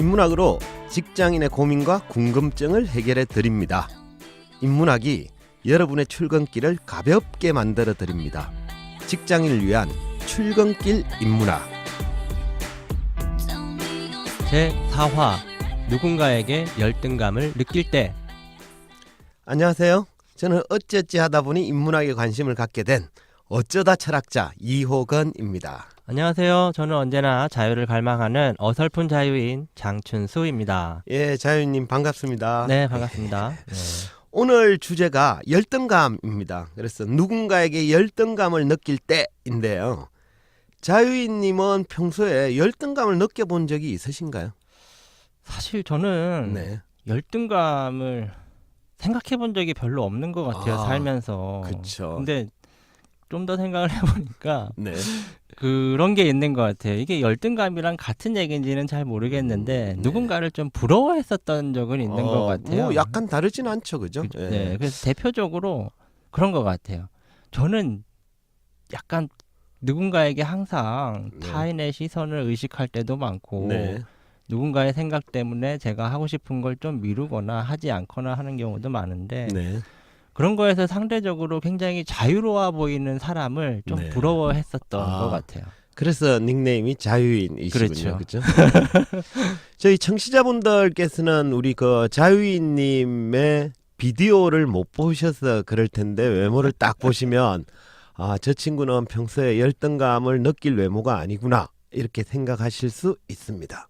인문학으로 직장인의 고민과 궁금증을 해결해 드립니다. 인문학이 여러분의 출근길을 가볍게 만들어 드립니다. 직장인을 위한 출근길 인문학. 제 4화 누군가에게 열등감을 느낄 때 안녕하세요. 저는 어찌어찌 하다 보니 인문학에 관심을 갖게 된 어쩌다 철학자 이호건입니다. 안녕하세요. 저는 언제나 자유를 갈망하는 어설픈 자유인 장춘수입니다. 예, 자유님 반갑습니다. 네, 반갑습니다. 네. 오늘 주제가 열등감입니다. 그래서 누군가에게 열등감을 느낄 때인데요. 자유인님은 평소에 열등감을 느껴본 적이 있으신가요? 사실 저는 네, 열등감을 생각해 본 적이 별로 없는 것 같아요, 아, 살면서. 그렇죠. 근데 좀 더 생각을 해보니까 네, 그런 게 있는 것 같아요. 이게 열등감이랑 같은 얘기인지는 잘 모르겠는데 네. 누군가를 좀 부러워했었던 적은 있는 것 같아요. 뭐 약간 다르진 않죠, 그죠? 그- 예. 네, 그래서 대표적으로 그런 것 같아요. 저는 약간 누군가에게 항상 네. 타인의 시선을 의식할 때도 많고 네, 누군가의 생각 때문에 제가 하고 싶은 걸 좀 미루거나 하지 않거나 하는 경우도 많은데 네. 그런 거에서 상대적으로 굉장히 자유로워 보이는 사람을 좀 네. 부러워했었던 아. 것 같아요. 그래서 닉네임이 자유인이시군요, 그렇죠. 그죠? 저희 청취자분들께서는 우리 그 자유인님의 비디오를 못 보셔서 그럴 텐데 외모를 딱 보시면 아 저 친구는 평소에 열등감을 느낄 외모가 아니구나 이렇게 생각하실 수 있습니다.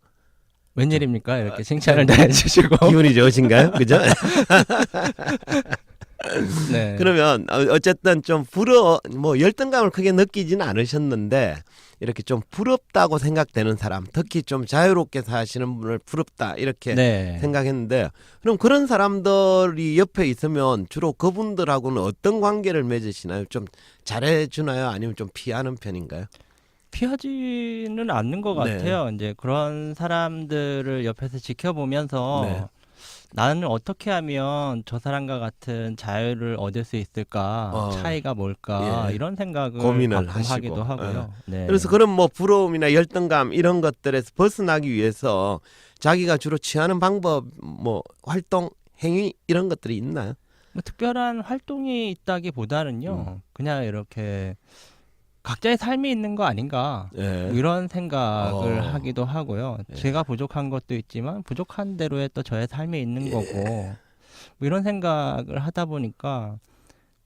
웬일입니까? 아, 이렇게 칭찬을 다 해주시고. 기분이 좋으신가요? 그죠? 네. 그러면 어- 어쨌든 좀 부러 뭐 열등감을 크게 느끼지는 않으셨는데 이렇게 좀 부럽다고 생각되는 사람, 특히 좀 자유롭게 사시는 분을 부럽다 이렇게 네. 생각했는데 그럼 그런 사람들이 옆에 있으면 주로 그분들하고는 어떤 관계를 맺으시나요? 좀 잘해 주나요? 아니면 좀 피하는 편인가요? 피하지는 않는 것 네. 같아요. 이제 그런 사람들을 옆에서 지켜보면서 네. 나는 어떻게 하면 저 사람과 같은 자유를 얻을 수 있을까? 어. 차이가 뭘까? 예. 이런 생각을 고민을 하시고. 하기도 하고요. 네. 그래서 그런 뭐 부러움이나 열등감 이런 것들에서 벗어나기 위해서 자기가 주로 취하는 방법, 뭐 활동, 행위 이런 것들이 있나요? 뭐 특별한 활동이 있다기보다는요. 음. 그냥 이렇게 각자의 삶이 있는 거 아닌가? 예. 뭐 이런 생각을 어. 하기도 하고요. 예. 제가 부족한 것도 있지만 부족한 대로의 또 저의 삶이 있는 예. 거고 뭐 이런 생각을 하다 보니까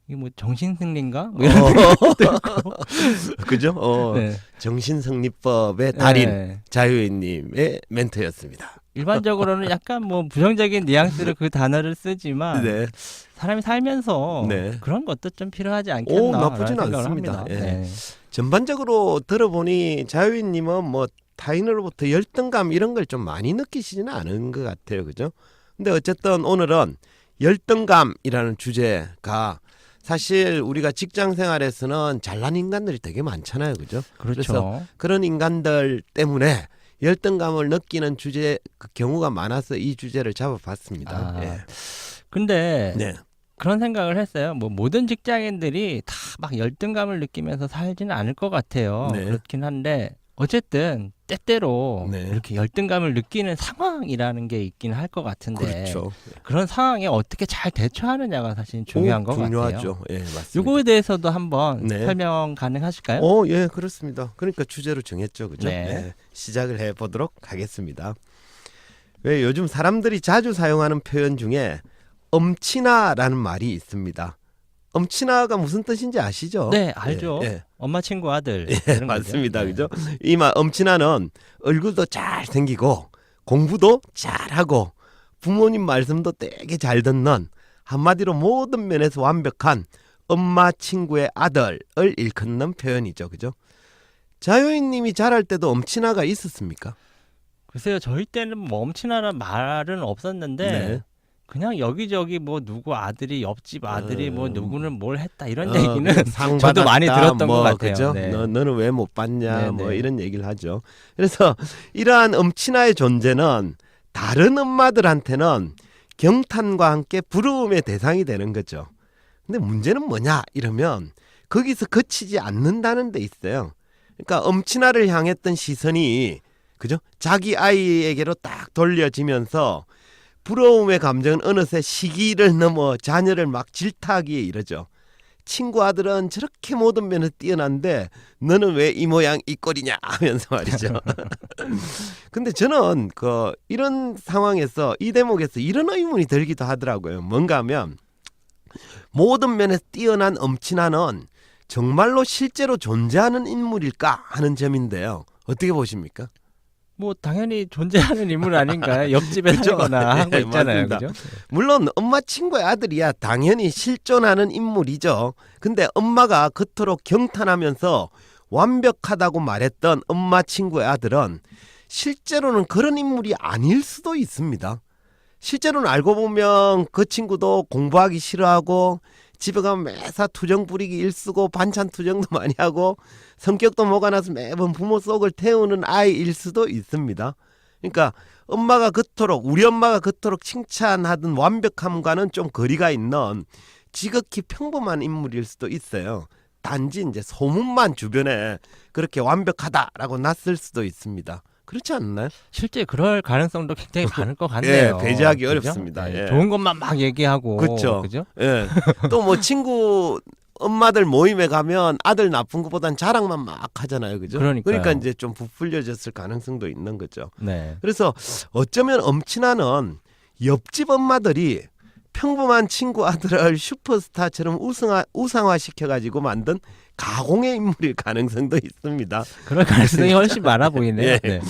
이게 뭐 정신승리인가? 뭐 이런 그죠? 어, 네. 정신승리법의 달인 네. 자유인님의 멘트였습니다. 일반적으로는 약간 뭐 부정적인 뉘앙스로 그 단어를 쓰지만 네. 사람이 살면서 네. 그런 것도 좀 필요하지 않겠나 오, 나쁘진 않습니다. 예. 네. 전반적으로 들어보니 자유인님은 뭐 타인으로부터 열등감 이런 걸 좀 많이 느끼시지는 않은 것 같아요, 그죠? 근데 어쨌든 오늘은 열등감이라는 주제가 사실 우리가 직장 생활에서는 잘난 인간들이 되게 많잖아요, 그죠? 그렇죠. 그런 인간들 때문에 열등감을 느끼는 주제 그 경우가 많아서 이 주제를 잡아봤습니다. 아, 예. 근데 네. 그런 생각을 했어요. 뭐 모든 직장인들이 다 막 열등감을 느끼면서 살지는 않을 것 같아요. 네. 그렇긴 한데 어쨌든 때때로 네. 이렇게 열등감을 느끼는 상황이라는 게 있긴 할 것 같은데 그렇죠. 런 상황에 어떻게 잘 대처하느냐가 사실 중요한 오, 것 중요하죠. 같아요. 예, 맞습니다. 요거에 대해서도 한번 네. 설명 가능하실까요? 어, 예, 그렇습니다. 그러니까 주제로 정했죠, 그죠? 네. 예, 시작을 해 보도록 하겠습니다. 왜 요즘 사람들이 자주 사용하는 표현 중에 엄친아라는 말이 있습니다. 엄친아가 무슨 뜻인지 아시죠? 네, 알죠. 예, 예. 엄마 친구 아들 예, 이런 거죠. 맞습니다. 네. 그죠? 이말 엄친아는 얼굴도 잘 생기고 공부도 잘하고 부모님 말씀도 되게 잘 듣는 한마디로 모든 면에서 완벽한 엄마 친구의 아들을 일컫는 표현이죠. 그죠? 자유인 님이 자랄 때도 엄친아가 있었습니까? 글쎄요, 저희 때는 뭐 엄친아란 말은 없었는데 네. 그냥 여기저기 뭐 누구 아들이 옆집 아들이 뭐 음. 누구는 뭘 했다 이런 어, 얘기는 그상 저도 많이 받았다, 들었던 뭐, 것 같아요. 그죠? 네. 너, 너는 왜못 받냐 네, 뭐 네. 이런 얘기를 하죠. 그래서 이러한 엄친아의 존재는 다른 엄마들한테는 경탄과 함께 부러움의 대상이 되는 거죠. 근데 문제는 뭐냐 이러면 거기서 그치지 않는다는 데 있어요. 그러니까 엄친아를 향했던 시선이 그죠? 자기 아이에게로 딱 돌려지면서 부러움의 감정은 어느새 시기를 넘어 자녀를 막 질타하기에 이르죠. 친구 아들은 저렇게 모든 면에서 뛰어난데 너는 왜 이 모양 이 꼴이냐 하면서 말이죠. 근데 저는 그 이런 상황에서 이 대목에서 이런 의문이 들기도 하더라고요. 뭔가 하면 모든 면에서 뛰어난 엄친아는 정말로 실제로 존재하는 인물일까 하는 점인데요. 어떻게 보십니까? 뭐 당연히 존재하는 인물 아닌가요? 옆집에? 살거나 하고 예, 있잖아요. 맞습니다. 그죠? 물론 엄마 친구의 아들이야 당연히 실존하는 인물이죠. 근데 엄마가 그토록 경탄하면서 완벽하다고 말했던 엄마 친구의 아들은 실제로는 그런 인물이 아닐 수도 있습니다. 실제로는 알고 보면 그 친구도 공부하기 싫어하고 집에 가면 매사 투정 부리기 일쓰고 반찬 투정도 많이 하고 성격도 뭐가 나서 매번 부모 속을 태우는 아이일 수도 있습니다. 그러니까 엄마가 그토록 우리 엄마가 그토록 칭찬하던 완벽함과는 좀 거리가 있는 지극히 평범한 인물일 수도 있어요. 단지 이제 소문만 주변에 그렇게 완벽하다라고 났을 수도 있습니다. 그렇지 않나요? 실제 그럴 가능성도 굉장히 많을 것 같네요. 예, 배제하기 그죠? 어렵습니다. 네, 예. 좋은 것만 막 얘기하고 그쵸. 그죠? 예. 또 뭐 친구 엄마들 모임에 가면 아들 나쁜 것보단 자랑만 막 하잖아요. 그죠? 그러니까요. 그러니까 이제 좀 부풀려졌을 가능성도 있는 거죠. 네. 그래서 어쩌면 엄친아는 옆집 엄마들이 평범한 친구 아들을 슈퍼스타처럼 우승화, 우상화시켜가지고 만든 가공의 인물일 가능성도 있습니다. 그럴 가능성이 훨씬 많아 보이네요. 예. 네.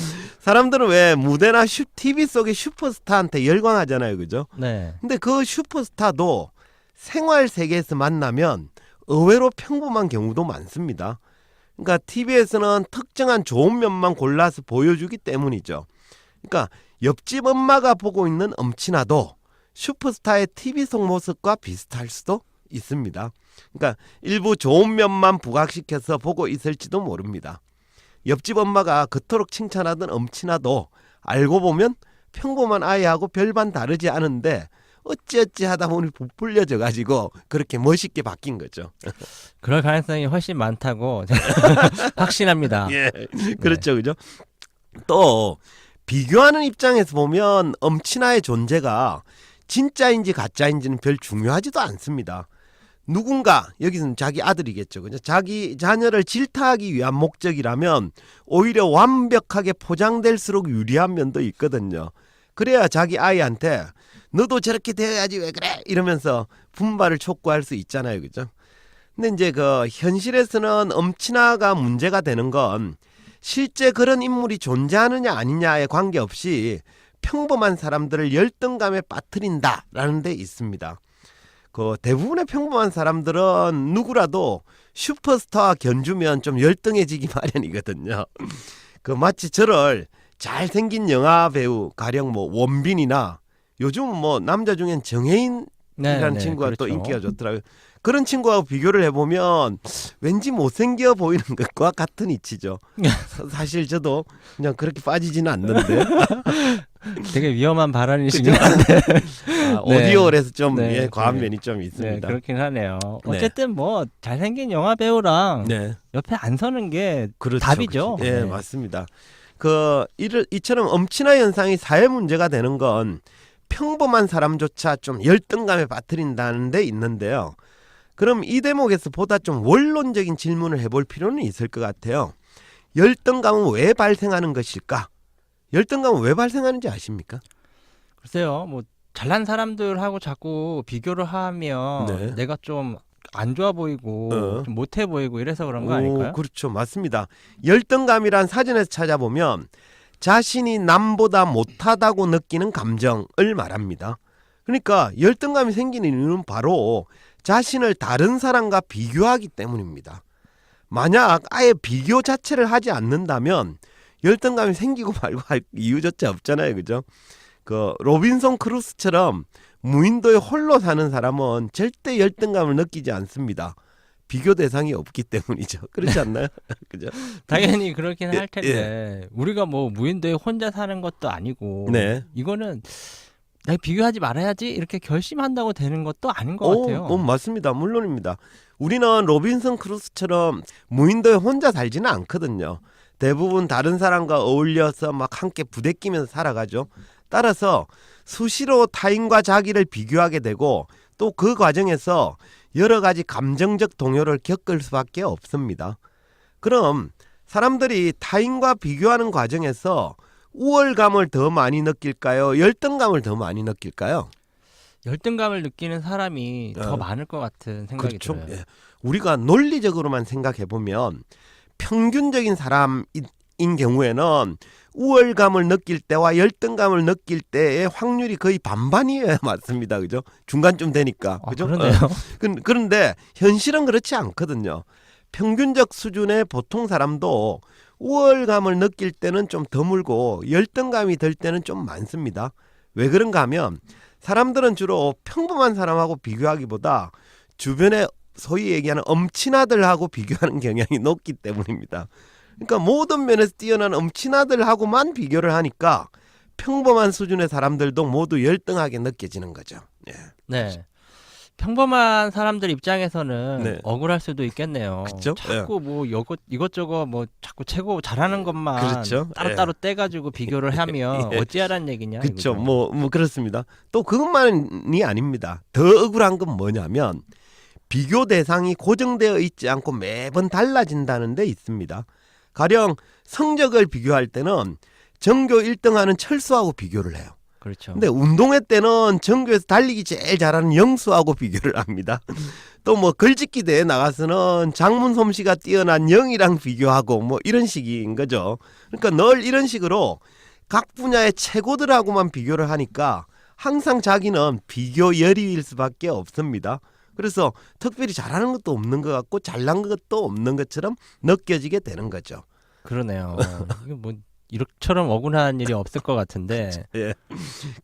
사람들은 왜 무대나 슈, TV 속의 슈퍼스타한테 열광하잖아요. 그죠? 네. 근데 그 슈퍼스타도 생활 세계에서 만나면 의외로 평범한 경우도 많습니다. 그러니까 TV에서는 특정한 좋은 면만 골라서 보여주기 때문이죠. 그러니까 옆집 엄마가 보고 있는 엄친아도 슈퍼스타의 TV 속 모습과 비슷할 수도 있습니다. 그러니까 일부 좋은 면만 부각시켜서 보고 있을지도 모릅니다. 옆집 엄마가 그토록 칭찬하던 엄친아도 알고 보면 평범한 아이하고 별반 다르지 않은데 어찌어찌 하다 보니 부풀려져 가지고 그렇게 멋있게 바뀐 거죠. 그럴 가능성이 훨씬 많다고 확신합니다. 예, 그렇죠, 그죠? 또 비교하는 입장에서 보면 엄친아의 존재가 진짜인지 가짜인지는 별 중요하지도 않습니다. 누군가 여기서는 자기 아들이겠죠, 그죠? 자기 자녀를 질타하기 위한 목적이라면 오히려 완벽하게 포장될수록 유리한 면도 있거든요. 그래야 자기 아이한테 너도 저렇게 되어야지 왜 그래 이러면서 분발을 촉구할 수 있잖아요, 그죠? 근데 이제 그 현실에서는 엄친아가 문제가 되는 건 실제 그런 인물이 존재하느냐 아니냐에 관계없이 평범한 사람들을 열등감에 빠뜨린다라는 데 있습니다. 그 대부분의 평범한 사람들은 누구라도 슈퍼스타와 견주면 좀 열등해지기 마련이거든요. 그 마치 저를 잘생긴 영화 배우 가령 뭐 원빈이나 요즘 뭐 남자 중엔 정혜인 네, 이라는 네, 친구가 또 그렇죠. 인기가 좋더라고요. 그런 친구하고 비교를 해보면 왠지 못생겨 보이는 것과 같은 이치죠. 사- 사실 저도 그냥 그렇게 빠지지는 않는데 되게 위험한 발언이시긴? 한데 아, 네. 오디오에서 좀 네, 예, 과한 네. 면이 좀 네, 있습니다. 그렇긴 하네요. 네. 어쨌든 뭐 잘생긴 영화 배우랑 네, 옆에 안 서는 게 그렇죠. 답이죠. 그렇죠. 예, 네. 맞습니다. 그 이를 이처럼 엄친아 현상이 사회 문제가 되는 건 평범한 사람조차 좀 열등감에 빠뜨린다는 데 있는데요. 그럼 이 대목에서 보다 좀 원론적인 질문을 해볼 필요는 있을 것 같아요. 열등감은 왜 발생하는 것일까? 열등감은 왜 발생하는지 아십니까? 글쎄요, 뭐 잘난 사람들하고 자꾸 비교를 하면 네. 내가 좀 안 좋아 보이고 어. 좀 못해 보이고 이래서 그런 거 오, 아닐까요? 그렇죠. 맞습니다. 열등감이란 사전에서 찾아보면 자신이 남보다 못하다고 느끼는 감정을 말합니다. 그러니까 열등감이 생기는 이유는 바로 자신을 다른 사람과 비교하기 때문입니다. 만약 아예 비교 자체를 하지 않는다면 열등감이 생기고 말고 할 이유조차 없잖아요. 그죠? 그 로빈son 크루스처럼 무인도에 홀로 사는 사람은 절대 열등감을 느끼지 않습니다. 비교 대상이 없기 때문이죠. 그렇지 않나요? 그죠? 당연히 그렇긴 예, 할 텐데 우리가 뭐 무인도에 혼자 사는 것도 아니고 네. 이거는 내가 비교하지 말아야지 이렇게 결심한다고 되는 것도 아닌 것 오, 같아요. 어, 맞습니다. 물론입니다. 우리는 로빈슨 크루스처럼 무인도에 혼자 살지는 않거든요. 대부분 다른 사람과 어울려서 막 함께 부대끼면서 살아가죠. 따라서 수시로 타인과 자기를 비교하게 되고 또 그 과정에서 여러 가지 감정적 동요를 겪을 수밖에 없습니다. 그럼 사람들이 타인과 비교하는 과정에서 우월감을 더 많이 느낄까요? 열등감을 더 많이 느낄까요? 열등감을 느끼는 사람이 더 어. 많을 것 같은 생각이 그렇죠. 들어요. 예. 우리가 논리적으로만 생각해 보면 평균적인 사람인 경우에는 우월감을 느낄 때와 열등감을 느낄 때의 확률이 거의 반반이어야 맞습니다. 그죠? 중간쯤 되니까. 아, 그죠? 그러네요. 어. 그- 그런데 현실은 그렇지 않거든요. 평균적 수준의 보통 사람도 우월감을 느낄 때는 좀 드물고 열등감이 들 때는 좀 많습니다. 왜 그런가 하면 사람들은 주로 평범한 사람하고 비교하기보다 주변에 소위 얘기하는 엄친아들하고 비교하는 경향이 높기 때문입니다. 그러니까 모든 면에서 뛰어난 엄친아들하고만 비교를 하니까 평범한 수준의 사람들도 모두 열등하게 느껴지는 거죠. 예. 네. 평범한 사람들 입장에서는 네. 억울할 수도 있겠네요. 그쵸? 자꾸 뭐 이것 이것저것 뭐 자꾸 최고 잘하는 것만 그렇죠. 따로따로 떼가지고 비교를 하면 예. 어찌하란 얘기냐. 그렇죠. 이거죠. 뭐, 뭐 그렇습니다. 또 그것만이 아닙니다. 더 억울한 건 뭐냐면 비교 대상이 고정되어 있지 않고 매번 달라진다는 데 있습니다. 가령 성적을 비교할 때는 전교 1등하는 철수하고 비교를 해요. 그렇죠. 근데 운동회 때는 전교에서 달리기 제일 잘하는 영수하고 비교를 합니다. 또 뭐 글짓기 대회 나가서는 장문 솜씨가 뛰어난 영이랑 비교하고 뭐 이런 식인 거죠. 그러니까 늘 이런 식으로 각 분야의 최고들하고만 비교를 하니까 항상 자기는 비교 열의일 수밖에 없습니다. 그래서 특별히 잘하는 것도 없는 것 같고 잘난 것도 없는 것처럼 느껴지게 되는 거죠. 그러네요. 이거 뭐 이렇처럼 억울한 일이 없을 것 같은데. 예.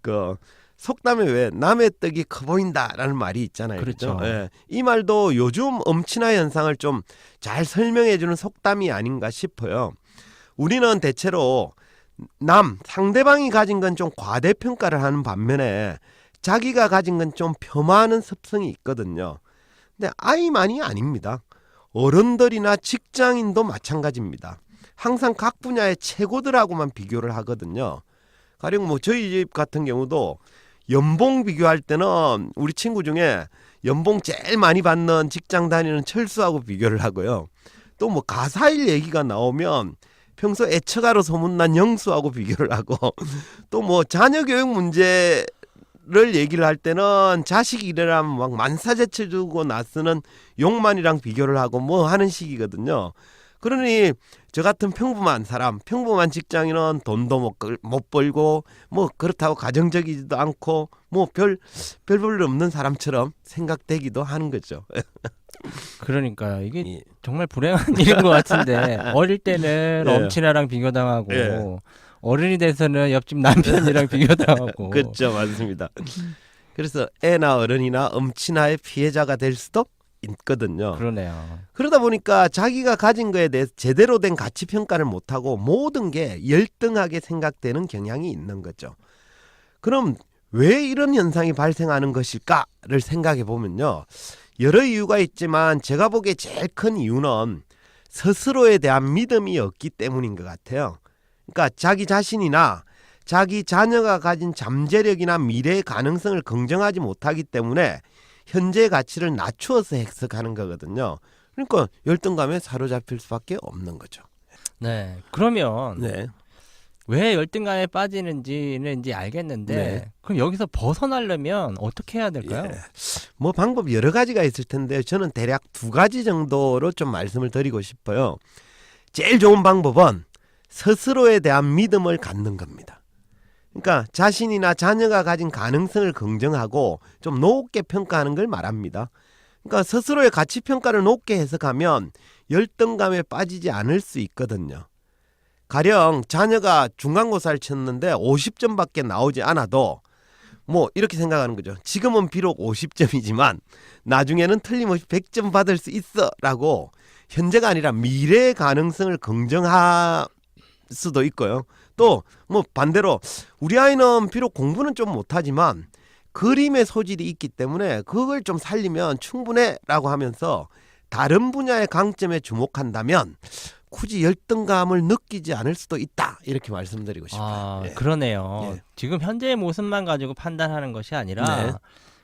그 속담에 왜 남의 떡이 커 보인다라는 말이 있잖아요. 그렇죠. 그렇죠. 예. 이 말도 요즘 엄친아 현상을 좀 잘 설명해 주는 속담이 아닌가 싶어요. 우리는 대체로 남 상대방이 가진 건 좀 과대평가를 하는 반면에 자기가 가진 건 좀 폄하하는 습성이 있거든요. 근데 아이만이 아닙니다. 어른들이나 직장인도 마찬가지입니다. 항상 각 분야의 최고들하고만 비교를 하거든요. 가령 뭐 저희 집 같은 경우도 연봉 비교할 때는 우리 친구 중에 연봉 제일 많이 받는 직장 다니는 철수하고 비교를 하고요. 또 뭐 가사일 얘기가 나오면 평소 애처가로 소문난 영수하고 비교를 하고 또 뭐 자녀 교육 문제 를 얘기를 할 때는 자식 이래라면 막 만사제칠 주고 나쓰는 용만이랑 비교를 하고 뭐 하는 식이거든요. 그러니 저 같은 평범한 사람, 평범한 직장인은 돈도 못, 벌고 뭐 그렇다고 가정적이지도 않고 뭐 별 별볼 없는 사람처럼 생각되기도 하는 거죠. 그러니까 이게 예. 정말 불행한 일인 것 같은데 어릴 때는 예. 엄친아랑 비교당하고 예. 어른이 돼서는 옆집 남편이랑 비교당하고 그렇죠, 맞습니다. 그래서 애나 어른이나 엄친아의 피해자가 될 수도 있거든요. 그러네요. 그러다 보니까 자기가 가진 거에 대해서 제대로 된 가치 평가를 못하고 모든 게 열등하게 생각되는 경향이 있는 거죠. 그럼 왜 이런 현상이 발생하는 것일까를 생각해 보면요. 여러 이유가 있지만 제가 보기에 제일 큰 이유는 스스로에 대한 믿음이 없기 때문인 것 같아요. 그러니까 자기 자신이나 자기 자녀가 가진 잠재력이나 미래의 가능성을 긍정하지 못하기 때문에 현재의 가치를 낮추어서 해석하는 거거든요. 그러니까 열등감에 사로잡힐 수밖에 없는 거죠. 네. 그러면 네. 왜 열등감에 빠지는지는 이제 알겠는데 네. 그럼 여기서 벗어나려면 어떻게 해야 될까요? 예. 뭐 방법 여러 가지가 있을 텐데 저는 대략 두 가지 정도로 좀 말씀을 드리고 싶어요. 제일 좋은 방법은 스스로에 대한 믿음을 갖는 겁니다. 그러니까 자신이나 자녀가 가진 가능성을 긍정하고 좀 높게 평가하는 걸 말합니다. 그러니까 스스로의 가치 평가를 높게 해석하면 열등감에 빠지지 않을 수 있거든요. 가령 자녀가 중간고사를 쳤는데 50점밖에 나오지 않아도 뭐 이렇게 생각하는 거죠. 지금은 비록 50점이지만 나중에는 틀림없이 100점 받을 수 있어라고 현재가 아니라 미래의 가능성을 긍정할 수도 있고요. 또 뭐 반대로 우리 아이는 비록 공부는 좀 못하지만 그림의 소질이 있기 때문에 그걸 좀 살리면 충분해라고 하면서 다른 분야의 강점에 주목한다면 굳이 열등감을 느끼지 않을 수도 있다 이렇게 말씀드리고 싶어요. 아, 예. 그러네요. 예. 지금 현재의 모습만 가지고 판단하는 것이 아니라 네.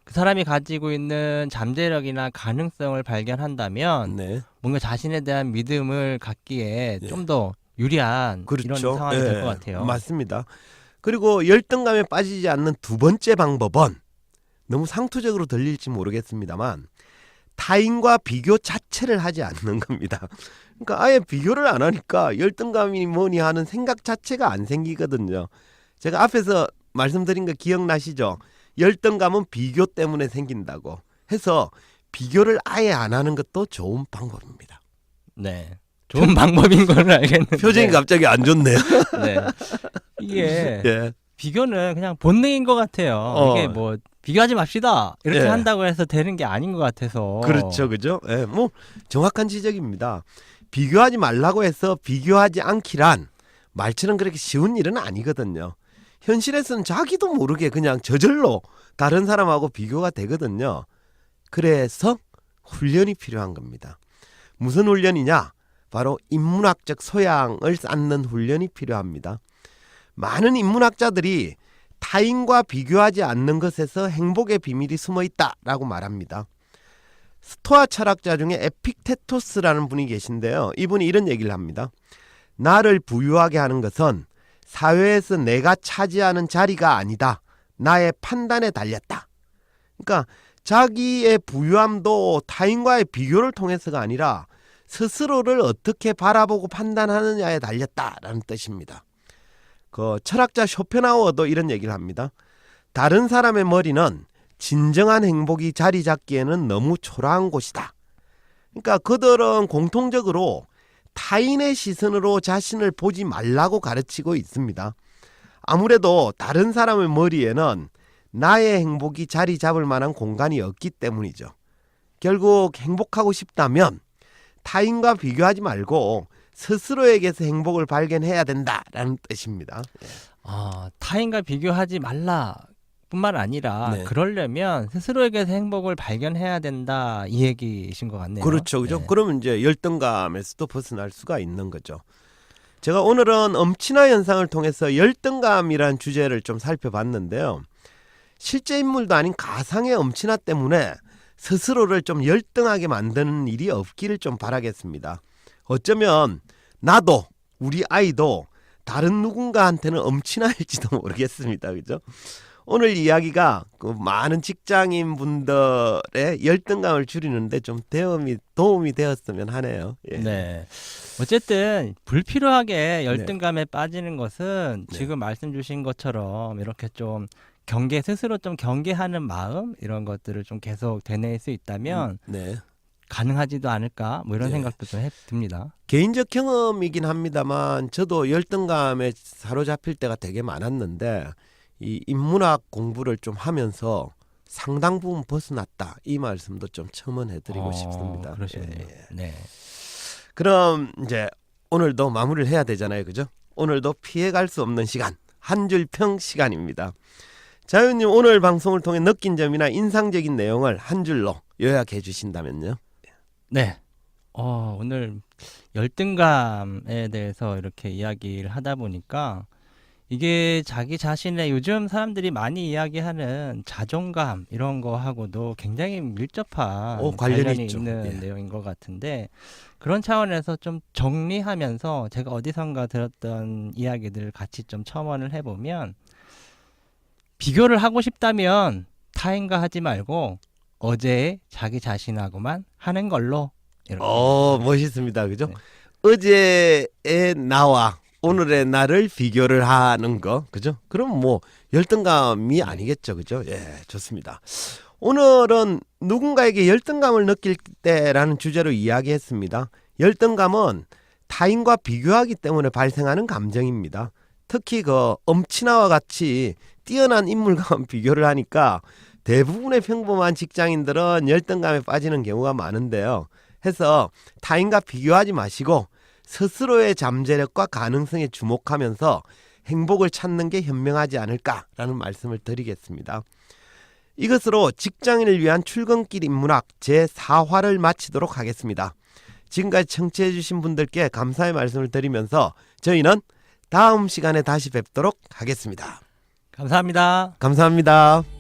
그 사람이 가지고 있는 잠재력이나 가능성을 발견한다면 네, 뭔가 자신에 대한 믿음을 갖기에 예. 좀더 유리한 그렇죠. 이런 상황이 예, 될것 같아요. 맞습니다. 그리고 열등감에 빠지지 않는 두 번째 방법은 너무 상투적으로 들릴지 모르겠습니다만 타인과 비교 자체를 하지 않는 겁니다. 그러니까 아예 비교를 안 하니까 열등감이 뭐니 하는 생각 자체가 안 생기거든요. 제가 앞에서 말씀드린 거 기억나시죠? 열등감은 비교 때문에 생긴다고 해서 비교를 아예 안 하는 것도 좋은 방법입니다. 네. 좋은 방법인 걸 알겠는데. 표정이 갑자기 안 좋네요. 네. 이게 예. 비교는 그냥 본능인 것 같아요. 어. 이게 뭐 비교하지 맙시다 이렇게 예. 한다고 해서 되는 게 아닌 것 같아서. 그렇죠, 그죠? 예, 뭐 정확한 지적입니다. 비교하지 말라고 해서 비교하지 않기란 말처럼 그렇게 쉬운 일은 아니거든요. 현실에서는 자기도 모르게 그냥 저절로 다른 사람하고 비교가 되거든요. 그래서 훈련이 필요한 겁니다. 무슨 훈련이냐? 바로 인문학적 소양을 쌓는 훈련이 필요합니다. 많은 인문학자들이 타인과 비교하지 않는 것에서 행복의 비밀이 숨어 있다라고 말합니다. 스토아 철학자 중에 에픽테토스라는 분이 계신데요. 이분이 이런 얘기를 합니다. 나를 부유하게 하는 것은 사회에서 내가 차지하는 자리가 아니다. 나의 판단에 달렸다. 그러니까 자기의 부유함도 타인과의 비교를 통해서가 아니라 스스로를 어떻게 바라보고 판단하느냐에 달렸다라는 뜻입니다. 그 철학자 쇼펜하우어도 이런 얘기를 합니다. 다른 사람의 머리는 진정한 행복이 자리 잡기에는 너무 초라한 곳이다. 그러니까 그들은 공통적으로 타인의 시선으로 자신을 보지 말라고 가르치고 있습니다. 아무래도 다른 사람의 머리에는 나의 행복이 자리 잡을 만한 공간이 없기 때문이죠. 결국 행복하고 싶다면 타인과 비교하지 말고 스스로에게서 행복을 발견해야 된다라는 뜻입니다. 아, 타인과 비교하지 말라. 뿐만 아니라 네. 그러려면 스스로에게서 행복을 발견해야 된다 이 얘기이신 것 같네요. 그렇죠, 그죠? 네. 그러면 이제 열등감에서도 벗어날 수가 있는 거죠. 제가 오늘은 엄친화 현상을 통해서 열등감이란 주제를 좀 살펴봤는데요. 실제 인물도 아닌 가상의 엄친화 때문에 스스로를 좀 열등하게 만드는 일이 없기를 좀 바라겠습니다. 어쩌면 나도 우리 아이도 다른 누군가한테는 엄친아일지도 모르겠습니다. 그죠? 오늘 이야기가 그 많은 직장인 분들의 열등감을 줄이는데 좀 도움이 도움이 되었으면 하네요. 예. 네. 어쨌든 불필요하게 열등감에 빠지는 것은 네. 지금 말씀 주신 것처럼 이렇게 좀 경계 스스로 좀 경계하는 마음 이런 것들을 좀 계속 되뇌일 수 있다면 네. 가능하지도 않을까 뭐 이런 네. 생각도 좀 해, 듭니다. 개인적 경험이긴 합니다만 저도 열등감에 사로잡힐 때가 되게 많았는데 이 인문학 공부를 좀 하면서 상당 부분 벗어났다 이 말씀도 좀 첨언해드리고 어, 싶습니다. 그러시군요. 예, 예. 네. 그럼 이제 오늘도 마무리를 해야 되잖아요, 그죠? 오늘도 피해갈 수 없는 시간 한 줄 평 시간입니다. 자유님 오늘 방송을 통해 느낀 점이나 인상적인 내용을 한 줄로 요약해 주신다면요. 네. 어, 오늘 열등감에 대해서 이렇게 이야기를 하다 보니까 이게 자기 자신의 요즘 사람들이 많이 이야기하는 자존감 이런 거하고도 굉장히 밀접한 어, 관련이 관련이. 있는 예. 내용인 것 같은데 그런 차원에서 좀 정리하면서 제가 어디선가 들었던 이야기들을 같이 좀 첨언을 해보면 비교를 하고 싶다면 타인과 하지 말고 어제 자기 자신하고만 하는 걸로 이렇게 어 멋있습니다, 그죠? 네. 어제의 나와 오늘의 나를 비교를 하는 거, 그죠? 그럼 뭐 열등감이 아니겠죠, 그죠? 예, 좋습니다. 오늘은 누군가에게 열등감을 느낄 때라는 주제로 이야기했습니다. 열등감은 타인과 비교하기 때문에 발생하는 감정입니다. 특히 그 엄친아와 같이 뛰어난 인물과 비교를 하니까 대부분의 평범한 직장인들은 열등감에 빠지는 경우가 많은데요. 해서 타인과 비교하지 마시고 스스로의 잠재력과 가능성에 주목하면서 행복을 찾는 게 현명하지 않을까라는 말씀을 드리겠습니다. 이것으로 직장인을 위한 출근길 인문학 제4화를 마치도록 하겠습니다. 지금까지 청취해주신 분들께 감사의 말씀을 드리면서 저희는 다음 시간에 다시 뵙도록 하겠습니다. 감사합니다. 감사합니다.